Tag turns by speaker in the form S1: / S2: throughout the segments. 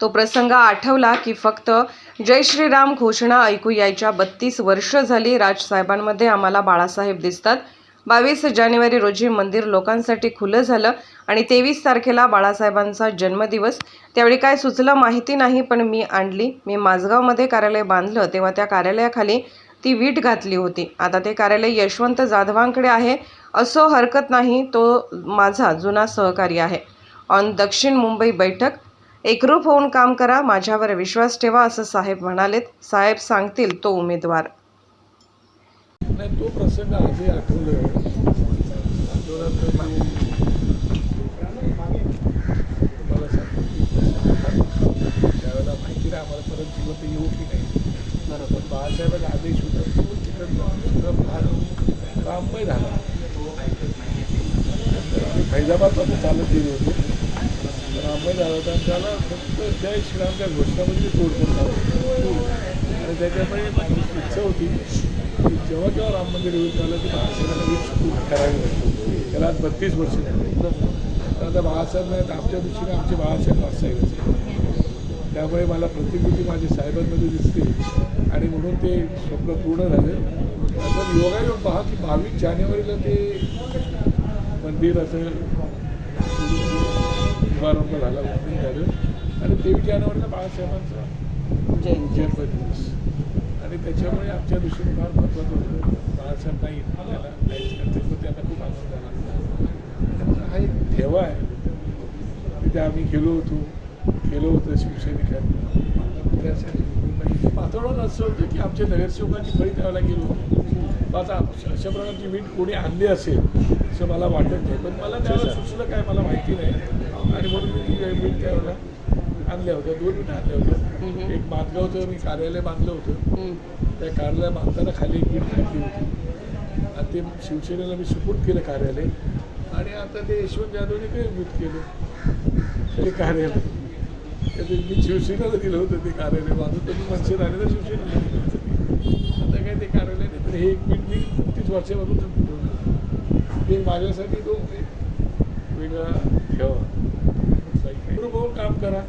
S1: तो प्रसंग आठवला की फक्त जय श्रीराम घोषणा ऐकू यायच्या बत्तीस वर्ष झाली. राजसाहेबांमध्ये आम्हाला बाळासाहेब दिसतात. बावीस जानेवारी रोजी मंदिर लोकांसाठी खुलं झालं आणि तेवीस तारखेला बाळासाहेबांचा जन्मदिवस. त्यावेळी काय सुचलं माहिती नाही पण मी आणली. मी माझगावमध्ये कार्यालय बांधलं. तेव्हा त्या कार्यालयाखाली ती वीट घातली होती. आता ते कार्यालय यशवंत जाधवांकडे आहे. असो हरकत नाही तो माझा जुना सहकारी आहे. ऑन दक्षिण मुंबई बैठक एकरूप होऊन काम करा माझ्यावर विश्वास ठेवा असं साहेब म्हणालेत. साहेब सांगतील तो उमेदवार.
S2: तो प्रसंग आजही आठवलं आठवल्यानंतर मी त्यावेळेला माहिती नाही आम्हाला परत जिवंत येऊ की नाही. पण बाळासाहेबांचा आदेश होता. तो तिकडं सगळं भाग राममय झाला. फैजाबादपासून चालत गेले होते. होता आणि त्याला फक्त जय श्रीरामच्या घोषणामध्ये तोड करतात. आणि त्याच्यामुळे माझी इच्छा होती की जेव्हा जेव्हा राम मंदिर येऊन त्याला ती महाराष्ट्राला वीज खूप करावी लागते त्याला आज बत्तीस वर्ष झाली. तर आता बाळासाहेब नाहीत आमच्या दृष्टीने आमचे बाळासाहेब बाळासाहेबच त्यामुळे मला प्रतिकृती माझ्या साहेबांमध्ये दिसते. आणि म्हणून ते स्वप्न पूर्ण झालं. आता योगायोग पहा की बावीस जानेवारीला ते मंदिर असं शुभारंभ झाला उद्घाटन झालं आणि तेवीस जानेवारीला बाळासाहेबांचा जन्मदिवस आणि त्याच्यामुळे आमच्या दृष्टीने फार महत्त्वाचं होतं. बाळासाहेब नाही त्याला करते पण त्यांना खूप आनंद झाला. हा एक ठेवा आहे. तिथे आम्ही गेलो होतो. गेलो होतो शिवसैनिकांनी. त्यासाठी म्हणजे वातावरण असं होतं की आमच्या नगरसेवकांची फळी द्यायला गेलो होतो. आता अशा प्रकारची वीट कोणी आणली असेल असं मला वाटत नाही. पण मला त्यावेळेला सुचलं काय? मला माहिती नाही. ती वीट त्यावेळेला आणल्या होत्या दोन विटा आणल्या होत्या. एक बांधगावचं मी कार्यालय बांधलं होतं. त्या कार्यालय बांधताना खाली एक वीट घातली होती. आणि ते शिवसेनेला मी सुपूर्द केलं कार्यालय. आणि आता ते यशवंत जाधवने ते वीट केलं. ते कार्यालय. ते मी शिवसेनेला दिलं होतं ते कार्यालय बांधून. तर मी मनसे राहिले तर शिवसेनेला दिलं होतं. आता काय ते कार्यालय नाही. पण हे एक वीट मी तीस वर्षापासून ठेवलं ते माझ्यासाठी तो एक वेगळा ठेवा. करा.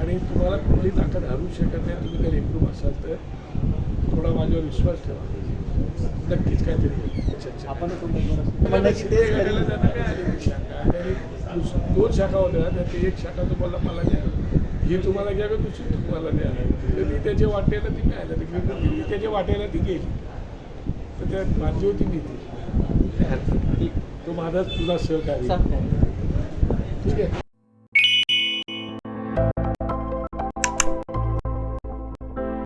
S2: आणि तुम्हाला कुठली ताकद हरू शकत नाही तुम्ही जर इम्प्रूव्ह असाल तर थोडा माझ्यावर विश्वास ठेवा. नक्कीच काहीतरी
S3: आपण
S2: ते ती दोन शाखा होत्या. त्यात एक शाखा तुम्हाला मला द्या. ही तुम्हाला घ्या का दुसरी तुम्हाला द्या? तर मी त्याच्या वाटेला ती काय आलं मी त्याच्या वाटेला ती गेली. तर त्यात माझी होती मी ती. तो माझाच तुझा सहकारी. ठीक आहे